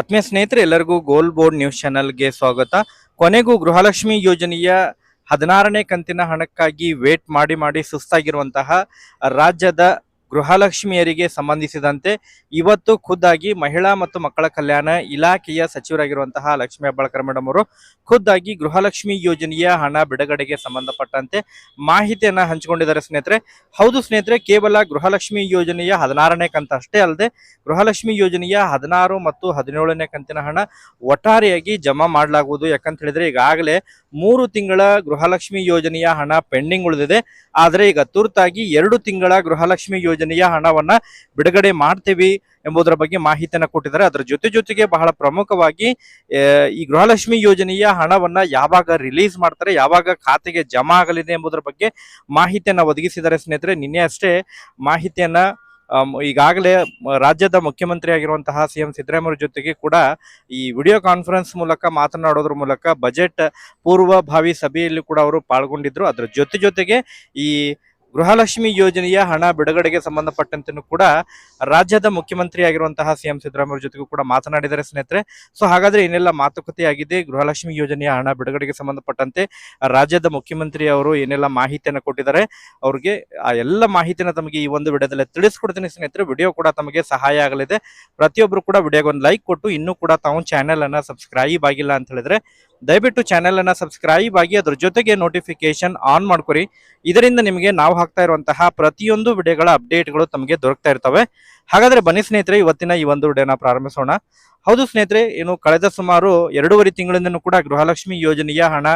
ಆತ್ಮೀಯ ಸ್ನೇಹಿತರೆ, ಎಲ್ಲರಿಗೂ ಗೋಲ್ ಬೋರ್ಡ್ ನ್ಯೂಸ್ ಚಾನೆಲ್ಗೆ ಸ್ವಾಗತ. ಕೊನೆಗೂ ಗೃಹಲಕ್ಷ್ಮಿ ಯೋಜನೆಯ ಹದಿನಾರನೇ ಕಂತಿನ ಹಣಕ್ಕಾಗಿ ವೇಟ್ ಮಾಡಿ ಮಾಡಿ ಸುಸ್ತಾಗಿರುವಂತಹ ರಾಜ್ಯದ ಗೃಹಲಕ್ಷ್ಮಿಯರಿಗೆ ಸಂಬಂಧಿಸಿದಂತೆ ಇವತ್ತು ಖುದ್ದಾಗಿ ಮಹಿಳಾ ಮತ್ತು ಮಕ್ಕಳ ಕಲ್ಯಾಣ ಇಲಾಖೆಯ ಸಚಿವರಾಗಿರುವಂತಹ ಲಕ್ಷ್ಮೀ ಹೆಬ್ಬಾಳ್ಕರ್ ಮೇಡಮ್ ಅವರು ಖುದ್ದಾಗಿ ಗೃಹಲಕ್ಷ್ಮಿ ಯೋಜನೆಯ ಹಣ ಬಿಡುಗಡೆಗೆ ಸಂಬಂಧಪಟ್ಟಂತೆ ಮಾಹಿತಿಯನ್ನ ಹಂಚಿಕೊಂಡಿದ್ದಾರೆ ಸ್ನೇಹಿತರೆ. ಹೌದು ಸ್ನೇಹಿತರೆ, ಕೇವಲ ಗೃಹಲಕ್ಷ್ಮಿ ಯೋಜನೆಯ ಹದಿನಾರನೇ ಕಂತ ಅಷ್ಟೇ ಅಲ್ಲದೆ ಗೃಹಲಕ್ಷ್ಮಿ ಯೋಜನೆಯ ಹದಿನಾರು ಮತ್ತು ಹದಿನೇಳನೇ ಕಂತಿನ ಹಣ ಒಟ್ಟಾರೆಯಾಗಿ ಜಮಾ ಮಾಡಲಾಗುವುದು ಯಾಕಂತ ಹೇಳಿದ್ರೆ ಈಗಾಗಲೇ ಮೂರು ತಿಂಗಳ ಗೃಹಲಕ್ಷ್ಮಿ ಯೋಜನೆಯ ಹಣ ಪೆಂಡಿಂಗ್ ಉಳಿದಿದೆ. ಆದರೆ ಈಗ ತುರ್ತಾಗಿ ಎರಡು ತಿಂಗಳ ಗೃಹಲಕ್ಷ್ಮಿ ಯೋಜನೆಯ ಹಣವನ್ನ ಬಿಡುಗಡೆ ಮಾಡ್ತೀವಿ ಎಂಬುದರ ಬಗ್ಗೆ ಮಾಹಿತಿಯನ್ನು ಕೊಟ್ಟಿದ್ದಾರೆ. ಅದರ ಜೊತೆ ಜೊತೆಗೆ ಬಹಳ ಪ್ರಮುಖವಾಗಿ ಈ ಗೃಹಲಕ್ಷ್ಮಿ ಯೋಜನೆಯ ಹಣವನ್ನ ಯಾವಾಗ ರಿಲೀಸ್ ಮಾಡ್ತಾರೆ, ಯಾವಾಗ ಖಾತೆಗೆ ಜಮಾ ಆಗಲಿದೆ ಎಂಬುದರ ಬಗ್ಗೆ ಮಾಹಿತಿಯನ್ನು ಒದಗಿಸಿದ್ದಾರೆ ಸ್ನೇಹಿತರೆ. ನಿನ್ನೆ ಅಷ್ಟೇ ಮಾಹಿತಿಯನ್ನ ಈಗಾಗಲೇ ರಾಜ್ಯದ ಮುಖ್ಯಮಂತ್ರಿ ಆಗಿರುವಂತಹ ಸಿ ಎಂ ಸಿದ್ದರಾಮಯ್ಯ ಜೊತೆಗೆ ಕೂಡ ಈ ವಿಡಿಯೋ ಕಾನ್ಫರೆನ್ಸ್ ಮೂಲಕ, ಮಾತನಾಡೋದ್ರ ಮೂಲಕ, ಬಜೆಟ್ ಪೂರ್ವಭಾವಿ ಸಭೆಯಲ್ಲಿ ಕೂಡ ಅವರು ಪಾಲ್ಗೊಂಡಿದ್ರು. ಅದರ ಜೊತೆ ಜೊತೆಗೆ ಈ ಗೃಹಲಕ್ಷ್ಮಿ ಯೋಜನೆಯ ಹಣ ಬಿಡುಗಡೆಗೆ ಸಂಬಂಧಪಟ್ಟಂತೆ ಕೂಡ ರಾಜ್ಯದ ಮುಖ್ಯಮಂತ್ರಿ ಆಗಿರುವಂತಹ ಸಿಎಂ ಸಿದ್ದರಾಮಯ್ಯ ಜೊತೆಗೂ ಕೂಡ ಮಾತನಾಡಿದ್ದಾರೆ ಸ್ನೇಹಿತರೆ. ಸೊ, ಹಾಗಾದ್ರೆ ಏನೆಲ್ಲ ಮಾತುಕತೆ ಆಗಿದೆ ಗೃಹಲಕ್ಷ್ಮಿ ಯೋಜನೆಯ ಹಣ ಬಿಡುಗಡೆಗೆ ಸಂಬಂಧಪಟ್ಟಂತೆ ರಾಜ್ಯದ ಮುಖ್ಯಮಂತ್ರಿ ಅವರು ಏನೆಲ್ಲ ಮಾಹಿತಿಯನ್ನು ಕೊಟ್ಟಿದ್ದಾರೆ, ಅವ್ರಿಗೆ ಆ ಎಲ್ಲ ಮಾಹಿತಿಯನ್ನು ತಮಗೆ ಈ ಒಂದು ವಿಡಿಯೋದಲ್ಲಿ ತಿಳಿಸ್ಕೊಡ್ತೀನಿ ಸ್ನೇಹಿತರೆ. ವಿಡಿಯೋ ಕೂಡ ತಮಗೆ ಸಹಾಯ ಆಗಲಿದೆ. ಪ್ರತಿಯೊಬ್ಬರು ಕೂಡ ವಿಡಿಯೋಗೆ ಒಂದು ಲೈಕ್ ಕೊಟ್ಟು ಇನ್ನೂ ಕೂಡ ತಾವು ಚಾನೆಲ್ ಅನ್ನ ಸಬ್ಸ್ಕ್ರೈಬ್ ಆಗಿಲ್ಲ ಅಂತ ಹೇಳಿದ್ರೆ ದಯವಿಟ್ಟು ಚಾನೆಲ್ ಅನ್ನ ಸಬ್ಸ್ಕ್ರೈಬ್ ಆಗಿ ಅದ್ರ ಜೊತೆಗೆ ನೋಟಿಫಿಕೇಶನ್ ಆನ್ ಮಾಡ್ಕೊರಿ. ಇದರಿಂದ ನಿಮಗೆ ನಾವು ಹಾಕ್ತಾ ಇರುವಂತಹ ಪ್ರತಿಯೊಂದು ವಿಡಿಯೋಗಳ ಅಪ್ಡೇಟ್ಗಳು ತಮಗೆ ದೊರಕ್ತಾ ಇರ್ತವೆ. ಹಾಗಾದ್ರೆ ಬನ್ನಿ ಸ್ನೇಹಿತರೆ, ಇವತ್ತಿನ ಈ ಒಂದು ಡೇನ ಪ್ರಾರಂಭಿಸೋಣ. ಹೌದು ಸ್ನೇಹಿತರೆ, ಏನು ಕಳೆದ ಸುಮಾರು ಎರಡೂವರೆ ತಿಂಗಳಿಂದನೂ ಕೂಡ ಗೃಹಲಕ್ಷ್ಮಿ ಯೋಜನೆಯ ಹಣ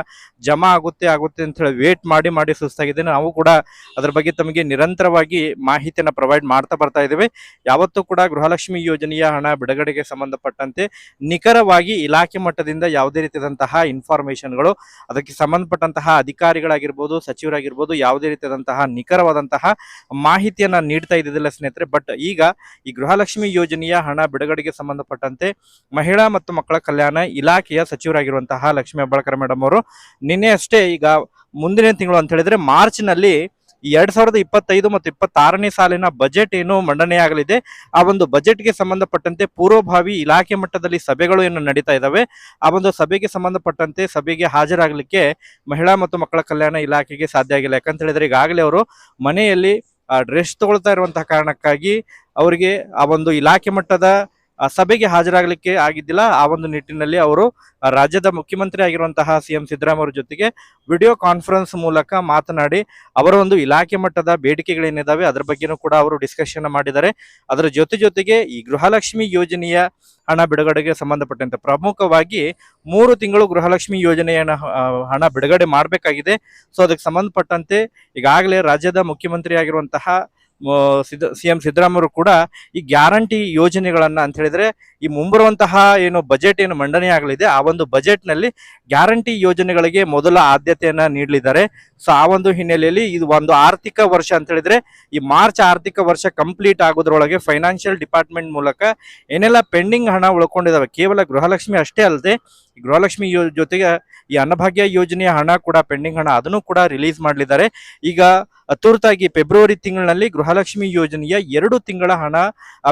ಜಮಾ ಆಗುತ್ತೆ ಆಗುತ್ತೆ ಅಂತ ಹೇಳಿ ವೇಟ್ ಮಾಡಿ ಮಾಡಿ ಸುಸ್ತಾಗಿದೆ. ನಾವು ಕೂಡ ಅದ್ರ ಬಗ್ಗೆ ತಮಗೆ ನಿರಂತರವಾಗಿ ಮಾಹಿತಿಯನ್ನು ಪ್ರೊವೈಡ್ ಮಾಡ್ತಾ ಬರ್ತಾ ಇದ್ದೇವೆ. ಯಾವತ್ತೂ ಕೂಡ ಗೃಹಲಕ್ಷ್ಮಿ ಯೋಜನೆಯ ಹಣ ಬಿಡುಗಡೆಗೆ ಸಂಬಂಧಪಟ್ಟಂತೆ ನಿಖರವಾಗಿ ಇಲಾಖೆ ಮಟ್ಟದಿಂದ ಯಾವುದೇ ರೀತಿಯಾದಂತಹ ಇನ್ಫಾರ್ಮೇಶನ್ಗಳು ಅದಕ್ಕೆ ಸಂಬಂಧಪಟ್ಟಂತಹ ಅಧಿಕಾರಿಗಳಾಗಿರ್ಬೋದು, ಸಚಿವರಾಗಿರ್ಬೋದು, ಯಾವುದೇ ರೀತಿಯಾದಂತಹ ನಿಖರವಾದಂತಹ ಮಾಹಿತಿಯನ್ನು ನೀಡ್ತಾ ಇದ್ದಿದ್ದಿಲ್ಲ ಸ್ನೇಹಿತರೆ. ಬಟ್ ಈಗ ಈ ಗೃಹಲಕ್ಷ್ಮಿ ಯೋಜನೆಯ ಹಣ ಬಿಡುಗಡೆಗೆ ಸಂಬಂಧಪಟ್ಟಂತೆ ಮಹಿಳಾ ಮತ್ತು ಮಕ್ಕಳ ಕಲ್ಯಾಣ ಇಲಾಖೆಯ ಸಚಿವರಾಗಿರುವಂತಹ ಲಕ್ಷ್ಮೀ ಹೆಬ್ಬಾಳ್ಕರ್ ಮೇಡಮ್ ಅವರು ನಿನ್ನೆ ಅಷ್ಟೇ ಈಗ ಮುಂದಿನ ತಿಂಗಳು ಅಂತ ಹೇಳಿದ್ರೆ ಮಾರ್ಚ್ನಲ್ಲಿ ಎರಡ್ ಸಾವಿರದ ಇಪ್ಪತ್ತೈದು ಮತ್ತು ಇಪ್ಪತ್ತಾರನೇ ಸಾಲಿನ ಬಜೆಟ್ ಏನು ಮಂಡನೆಯಾಗಲಿದೆ. ಆ ಒಂದು ಬಜೆಟ್ಗೆ ಸಂಬಂಧಪಟ್ಟಂತೆ ಪೂರ್ವಭಾವಿ ಇಲಾಖೆ ಮಟ್ಟದಲ್ಲಿ ಸಭೆಗಳು ಏನು ನಡೀತಾ ಇದ್ದಾವೆ ಆ ಒಂದು ಸಭೆಗೆ ಸಂಬಂಧಪಟ್ಟಂತೆ ಸಭೆಗೆ ಹಾಜರಾಗಲಿಕ್ಕೆ ಮಹಿಳಾ ಮತ್ತು ಮಕ್ಕಳ ಕಲ್ಯಾಣ ಇಲಾಖೆಗೆ ಸಾಧ್ಯ ಆಗಿಲ್ಲ. ಯಾಕಂತ ಹೇಳಿದ್ರೆ ಈಗಾಗಲೇ ಅವರು ಮನೆಯಲ್ಲಿ ಡ್ರೆಸ್ ತಗೊಳ್ತಾ ಇರುವಂತಹ ಕಾರಣಕ್ಕಾಗಿ ಅವರಿಗೆ ಆ ಒಂದು ಇಲಾಖೆ ಮಟ್ಟದ ಆ, ಸಭೆಗೆ ಹಾಜರಾಗಲಿಕ್ಕೆ ಆಗಿದ್ದಿಲ್ಲ. ಆ ಒಂದು ನಿಟ್ಟಿನಲ್ಲಿ ಅವರು ರಾಜ್ಯದ ಮುಖ್ಯಮಂತ್ರಿ ಆಗಿರುವಂತಹ ಸಿ ಎಂ ಸಿದ್ದರಾಮಯ್ಯ ಜೊತೆಗೆ ವಿಡಿಯೋ ಕಾನ್ಫರೆನ್ಸ್ ಮೂಲಕ ಮಾತನಾಡಿ ಅವರ ಒಂದು ಇಲಾಖೆ ಮಟ್ಟದ ಬೇಡಿಕೆಗಳೇನಿದಾವೆ ಅದರ ಬಗ್ಗೆನೂ ಕೂಡ ಅವರು ಡಿಸ್ಕಷನ್ ಮಾಡಿದ್ದಾರೆ. ಅದರ ಜೊತೆ ಜೊತೆಗೆ ಈ ಗೃಹಲಕ್ಷ್ಮಿ ಯೋಜನೆಯ ಹಣ ಬಿಡುಗಡೆಗೆ ಸಂಬಂಧಪಟ್ಟಂತೆ ಪ್ರಮುಖವಾಗಿ ಮೂರು ತಿಂಗಳು ಗೃಹಲಕ್ಷ್ಮಿ ಯೋಜನೆಯ ಹಣ ಬಿಡುಗಡೆ ಮಾಡಬೇಕಾಗಿದೆ. ಸೊ ಅದಕ್ಕೆ ಸಂಬಂಧಪಟ್ಟಂತೆ ಈಗಾಗಲೇ ರಾಜ್ಯದ ಮುಖ್ಯಮಂತ್ರಿ ಆಗಿರುವಂತಹ ಸಿ ಎಂ ಸಿದ್ದರಾಮಯ್ಯ ಕೂಡ ಈ ಗ್ಯಾರಂಟಿ ಯೋಜನೆಗಳನ್ನ ಅಂತ ಹೇಳಿದ್ರೆ ಈ ಮುಂಬರುವಂತಹ ಏನು ಬಜೆಟ್ ಏನು ಮಂಡನೆ ಆಗಲಿದೆ, ಆ ಒಂದು ಬಜೆಟ್ನಲ್ಲಿ ಗ್ಯಾರಂಟಿ ಯೋಜನೆಗಳಿಗೆ ಮೊದಲ ಆದ್ಯತೆಯನ್ನ ನೀಡಲಿದ್ದಾರೆ. ಸೊ, ಆ ಒಂದು ಹಿನ್ನೆಲೆಯಲ್ಲಿ ಇದು ಒಂದು ಆರ್ಥಿಕ ವರ್ಷ ಅಂತ ಹೇಳಿದ್ರೆ ಈ ಮಾರ್ಚ್ ಆರ್ಥಿಕ ವರ್ಷ ಕಂಪ್ಲೀಟ್ ಆಗೋದ್ರೊಳಗೆ ಫೈನಾನ್ಷಿಯಲ್ ಡಿಪಾರ್ಟ್ಮೆಂಟ್ ಮೂಲಕ ಏನೆಲ್ಲ ಪೆಂಡಿಂಗ್ ಹಣ ಉಳ್ಕೊಂಡಿದಾವೆ, ಕೇವಲ ಗೃಹಲಕ್ಷ್ಮಿ ಅಷ್ಟೇ ಅಲ್ಲದೆ ಗೃಹಲಕ್ಷ್ಮಿ ಜೊತೆಗೆ ಈ ಅನ್ನಭಾಗ್ಯ ಯೋಜನೆಯ ಹಣ ಕೂಡ, ಪೆಂಡಿಂಗ್ ಹಣ ಅದನ್ನು ಕೂಡ ರಿಲೀಸ್ ಮಾಡಲಿದ್ದಾರೆ. ಈಗ ತುರ್ತಾಗಿ ಫೆಬ್ರವರಿ ತಿಂಗಳಿನಲ್ಲಿ ಗೃಹಲಕ್ಷ್ಮಿ ಯೋಜನೆಯ ಎರಡು ತಿಂಗಳ ಹಣ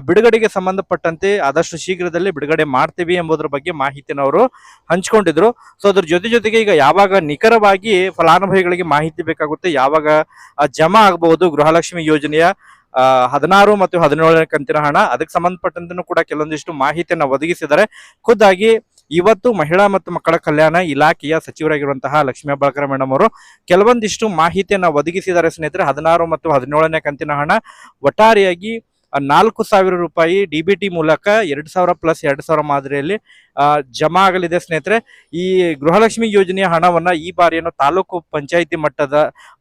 ಬಿಡುಗಡೆಗೆ ಸಂಬಂಧಪಟ್ಟಂತೆ ಆದಷ್ಟು ಶೀಘ್ರದಲ್ಲೇ ಬಿಡುಗಡೆ ಮಾಡ್ತೀವಿ ಎಂಬುದರ ಬಗ್ಗೆ ಮಾಹಿತಿನ ಅವರು ಹಂಚ್ಕೊಂಡಿದ್ರು. ಸೊ, ಅದ್ರ ಜೊತೆ ಜೊತೆಗೆ ಈಗ ಯಾವಾಗ ನಿಖರವಾಗಿ ಫಲಾನುಭವಿಗಳಿಗೆ ಮಾಹಿತಿ ಬೇಕಾಗುತ್ತೆ, ಯಾವಾಗ ಜಮಾ ಆಗಬಹುದು ಗೃಹಲಕ್ಷ್ಮಿ ಯೋಜನೆಯ ಹದಿನಾರು ಮತ್ತು ಹದಿನೇಳನೇ ಕಂತಿನ ಹಣ, ಅದಕ್ಕೆ ಸಂಬಂಧಪಟ್ಟಂತೆ ಕೂಡ ಕೆಲವೊಂದಿಷ್ಟು ಮಾಹಿತಿಯನ್ನು ಒದಗಿಸಿದ್ದಾರೆ. ಖುದ್ದಾಗಿ ಇವತ್ತು ಮಹಿಳಾ ಮತ್ತು ಮಕ್ಕಳ ಕಲ್ಯಾಣ ಇಲಾಖೆಯ ಸಚಿವರಾಗಿರುವಂತಹ ಲಕ್ಷ್ಮೀ ಹೆಬ್ಬಾಳ್ಕರ್ ಮೇಡಮ್ ಅವರು ಕೆಲವೊಂದಿಷ್ಟು ಮಾಹಿತಿಯನ್ನು ಒದಗಿಸಿದ್ದಾರೆ ಸ್ನೇಹಿತರೆ. ಹದಿನಾರು ಮತ್ತು ಹದಿನೇಳನೇ ಕಂತಿನ ಹಣ ಒಟ್ಟಾರೆಯಾಗಿ ನಾಲ್ಕು ಸಾವಿರ ರೂಪಾಯಿ ಡಿ ಬಿ ಟಿ ಮೂಲಕ ಎರಡು ಸಾವಿರ ಪ್ಲಸ್ ಎರಡು ಸಾವಿರ ಮಾದರಿಯಲ್ಲಿ ಜಮಾ ಆಗಲಿದೆ ಸ್ನೇಹಿತರೆ. ಈ ಗೃಹಲಕ್ಷ್ಮಿ ಯೋಜನೆಯ ಹಣವನ್ನ ಈ ಬಾರಿಯನ್ನು ತಾಲೂಕು ಪಂಚಾಯಿತಿ ಮಟ್ಟದ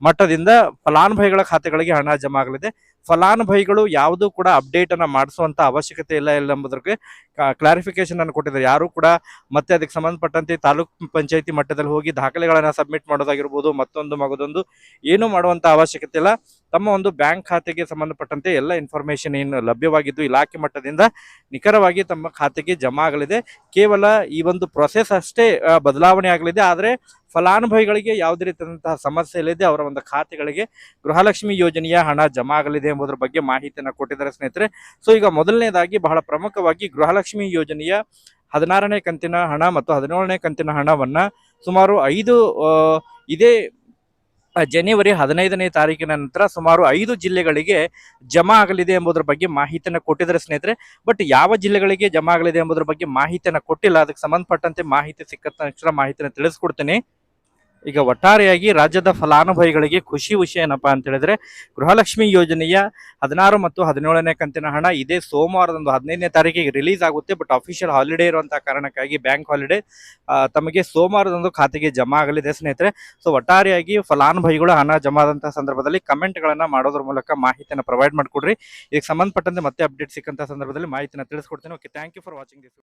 ಮಟ್ಟದಿಂದ ಫಲಾನುಭವಿಗಳ ಖಾತೆಗಳಿಗೆ ಹಣ ಜಮಾ ಆಗಲಿದೆ. ಫಲಾನುಭವಿಗಳು ಯಾವುದೂ ಕೂಡ ಅಪ್ಡೇಟ್ ಅನ್ನ ಮಾಡಿಸುವಂತ ಅವಶ್ಯಕತೆ ಇಲ್ಲ ಇಲ್ಲ ಎಂಬುದಕ್ಕೆ ಕ್ಲಾರಿಫಿಕೇಶನ್ ಅನ್ನು ಕೊಟ್ಟಿದ್ದಾರೆ. ಯಾರು ಕೂಡ ಮತ್ತೆ ಅದಕ್ಕೆ ಸಂಬಂಧಪಟ್ಟಂತೆ ತಾಲೂಕು ಪಂಚಾಯಿತಿ ಮಟ್ಟದಲ್ಲಿ ಹೋಗಿ ದಾಖಲೆಗಳನ್ನ ಸಬ್ಮಿಟ್ ಮಾಡೋದಾಗಿರ್ಬೋದು, ಮತ್ತೊಂದು ಮಗದೊಂದು ಏನು ಮಾಡುವಂತ ಅವಶ್ಯಕತೆ ಇಲ್ಲ. ತಮ್ಮ ಒಂದು ಬ್ಯಾಂಕ್ ಖಾತೆಗೆ ಸಂಬಂಧಪಟ್ಟಂತೆ ಎಲ್ಲ ಇನ್ಫಾರ್ಮೇಶನ್ ಏನು ಲಭ್ಯವಾಗಿದ್ದು ಇಲಾಖೆ ಮಟ್ಟದಿಂದ ನಿಖರವಾಗಿ ತಮ್ಮ ಖಾತೆಗೆ ಜಮಾ ಆಗಲಿದೆ. ಕೇವಲ ಈ ಒಂದು ಪ್ರೊಸೆಸ್ ಅಷ್ಟೇ ಬದಲಾವಣೆ ಆಗಲಿದೆ. ಆದರೆ ಫಲಾನುಭವಿಗಳಿಗೆ ಯಾವುದೇ ರೀತಿಯಾದಂತಹ ಸಮಸ್ಯೆ ಇಲ್ಲದೆ ಅವರ ಒಂದು ಖಾತೆಗಳಿಗೆ ಗೃಹಲಕ್ಷ್ಮಿ ಯೋಜನೆಯ ಹಣ ಜಮಾ ಆಗಲಿದೆ ಎಂಬುದರ ಬಗ್ಗೆ ಮಾಹಿತಿಯನ್ನು ಕೊಟ್ಟಿದ್ದಾರೆ ಸ್ನೇಹಿತರೆ. ಸೊ ಈಗ ಮೊದಲನೇದಾಗಿ ಬಹಳ ಪ್ರಮುಖವಾಗಿ ಗೃಹಲಕ್ಷ್ಮಿ ಯೋಜನೆಯ ಹದಿನಾರನೇ ಕಂತಿನ ಹಣ ಮತ್ತು ಹದಿನೇಳನೇ ಕಂತಿನ ಹಣವನ್ನು ಸುಮಾರು ಐದು ಇದೇ ಜನವರಿ ಹದಿನೈದನೇ ತಾರೀಕಿನ ನಂತರ ಸುಮಾರು ಐದು ಜಿಲ್ಲೆಗಳಿಗೆ ಜಮಾ ಆಗಲಿದೆ ಎಂಬುದರ ಬಗ್ಗೆ ಮಾಹಿತಿಯನ್ನು ಕೊಟ್ಟಿದ್ದಾರೆ ಸ್ನೇಹಿತರೆ. ಬಟ್ ಯಾವ ಜಿಲ್ಲೆಗಳಿಗೆ ಜಮಾ ಆಗಲಿದೆ ಎಂಬುದರ ಬಗ್ಗೆ ಮಾಹಿತಿಯನ್ನು ಕೊಟ್ಟಿಲ್ಲ. ಅದಕ್ಕೆ ಸಂಬಂಧಪಟ್ಟಂತೆ ಮಾಹಿತಿ ಸಿಕ್ಕ ತಕ್ಷಣ ಮಾಹಿತಿಯನ್ನು ತಿಳಿಸ್ಕೊಡ್ತೀನಿ. ಈಗ ಒಟ್ಟಾರೆಯಾಗಿ ರಾಜ್ಯದ ಫಲಾನುಭವಿಗಳಿಗೆ ಖುಷಿ ವಿಷಯ ಏನಪ್ಪಾ ಅಂತ ಹೇಳಿದ್ರೆ ಗೃಹಲಕ್ಷ್ಮಿ ಯೋಜನೆಯ ಹದಿನಾರು ಮತ್ತು ಹದಿನೇಳನೇ ಕಂತಿನ ಹಣ ಇದೇ ಸೋಮವಾರದಂದು ಹದಿನೈದನೇ ತಾರೀಕಿಗೆ ರಿಲೀಸ್ ಆಗುತ್ತೆ, ಬಟ್ ಅಫಿಷಿಯಲ್ ಹಾಲಿಡೇ ಇರುವಂತಹ ಕಾರಣಕ್ಕಾಗಿ ಬ್ಯಾಂಕ್ ಹಾಲಿಡೇ ತಮಗೆ ಸೋಮವಾರದಂದು ಖಾತೆಗೆ ಜಮಾ ಆಗಲಿದೆ ಸ್ನೇಹಿತರೆ. ಸೊ ಒಟ್ಟಾರೆಯಾಗಿ ಫಲಾನುಭವಿಗಳು ಹಣ ಜಮಾ ಆದಂತಹ ಸಂದರ್ಭದಲ್ಲಿ ಕಮೆಂಟ್ಗಳನ್ನ ಮಾಡೋದ್ರ ಮೂಲಕ ಮಾಹಿತಿಯನ್ನು ಪ್ರೊವೈಡ್ ಮಾಡಿಕೊಡ್ರಿ. ಇದಕ್ಕೆ ಸಂಬಂಧಪಟ್ಟಂತೆ ಮತ್ತೆ ಅಪ್ಡೇಟ್ ಸಿಕ್ಕಂತ ಸಂದರ್ಭದಲ್ಲಿ ಮಾಹಿತಿನ ತಿಳಿಸ್ಕೊಡ್ತೀನಿ. Okay thank you for watching this